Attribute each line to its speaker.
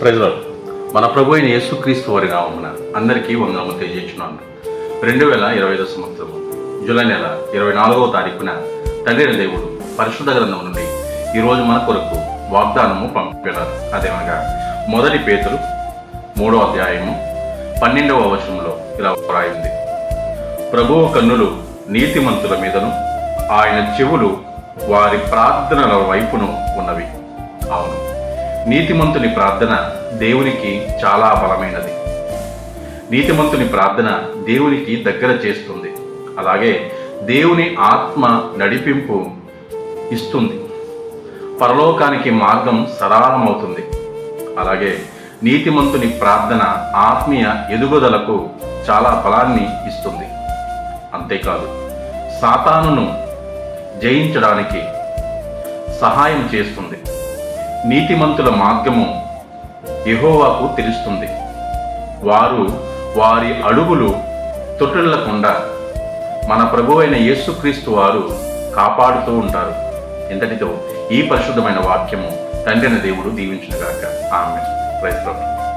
Speaker 1: ప్రజలు మన ప్రభు అయిన యేసుక్రీస్తు వారి నామమున అందరికీ వందనము తెలియజేస్తున్నాను రెండు వేల ఇరవై ఐదో సంవత్సరం జూలై నెల ఇరవై నాలుగవ తారీఖున తండ్రి దేవుడు పరిశుద్ధ గ్రంథం నుండి ఈరోజు మన కొరకు వాగ్దానము పంపారు అదేమనగా మొదటి పేతులు మూడో అధ్యాయము పన్నెండవ వచనంలో ఇలా వ్రాయింది. ప్రభువు కన్నులు నీతిమంతుల మీదను ఆయన చెవులు వారి ప్రార్థనల వైపును ఉన్నవి. అవును. నీతిమంతుని ప్రార్థన దేవునికి చాలా బలమైనది. నీతిమంతుని ప్రార్థన దేవునికి దగ్గర చేస్తుంది. అలాగే దేవుని ఆత్మ నడిపింపు ఇస్తుంది. పరలోకానికి మార్గం సరళమవుతుంది. అలాగే నీతిమంతుని ప్రార్థన ఆత్మీయ ఎదుగుదలకు చాలా బలాన్ని ఇస్తుంది. అంతేకాదు సాతానును జయించడానికి సహాయం చేస్తుంది. నీతిమంతుల మార్గము యహోవాకు తెలుస్తుంది. వారు వారి అడుగులు తొట్టిల్లకుండా మన ప్రభువైన యేసుక్రీస్తు వారు కాపాడుతూ ఉంటారు. ఇంతటితో ఈ పరిశుద్ధమైన వాక్యము తండ్రిన దేవుడు దీవించినగాక. ఆమె క్రైస్తవం